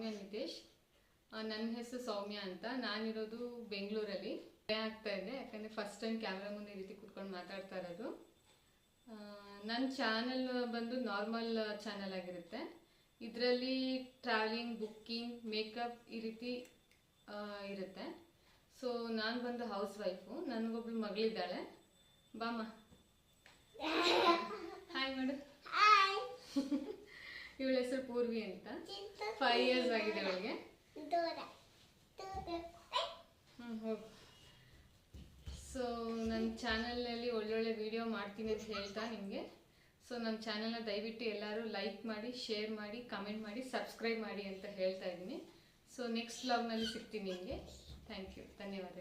ಸೌಮ್ಯ ನಿತೇಶ್. ನನ್ನ ಹೆಸರು ಸೌಮ್ಯ ಅಂತ. ನಾನಿರೋದು ಬೆಂಗಳೂರಲ್ಲಿ. ಭಯ ಆಗ್ತಾ ಇದೆ, ಯಾಕಂದರೆ ಫಸ್ಟ್ ಟೈಮ್ ಕ್ಯಾಮ್ರಾ ಮುಂದೆ ರೀತಿ ಕುತ್ಕೊಂಡು ಮಾತಾಡ್ತಾ ಇರೋದು. ನನ್ನ ಚಾನಲ್ ಬಂದು ನಾರ್ಮಲ್ ಚಾನಲ್ ಆಗಿರುತ್ತೆ. ಇದರಲ್ಲಿ ಟ್ರಾವೆಲಿಂಗ್ ಬುಕ್ಕಿಂಗ್ ಮೇಕಪ್ ಈ ರೀತಿ ಇರುತ್ತೆ. ಸೊ ನಾನು ಬಂದು ಹೌಸ್ ವೈಫು ನನಗೊಬ್ಳು ಮಗಳಿದ್ದಾಳೆ. ಬಾಮ ಇವಳ ಹೆಸರು ಪೂರ್ವಿ ಅಂತ. ಫೈವ್ ಇಯರ್ಸ್ ಆಗಿದೆ ಅವಳಿಗೆ ಸೊ ನನ್ನ ಚಾನಲ್ನಲ್ಲಿ ಒಳ್ಳೊಳ್ಳೆ ವಿಡಿಯೋ ಮಾಡ್ತೀನಿ ಅಂತ ಹೇಳ್ತಾ ನಿಮಗೆ ಸೊ ನಮ್ಮ ಚಾನಲ್ನ ದಯವಿಟ್ಟು ಎಲ್ಲರೂ ಲೈಕ್ ಮಾಡಿ ಶೇರ್ ಮಾಡಿ ಕಮೆಂಟ್ ಮಾಡಿ ಸಬ್ಸ್ಕ್ರೈಬ್ ಮಾಡಿ ಅಂತ ಹೇಳ್ತಾ ಇದ್ದೀನಿ. ಸೊ ನೆಕ್ಸ್ಟ್ ಬ್ಲಾಗ್ನಲ್ಲಿ ಸಿಗ್ತೀನಿ ನಿಮಗೆ ಥ್ಯಾಂಕ್ ಯು ಧನ್ಯವಾದ.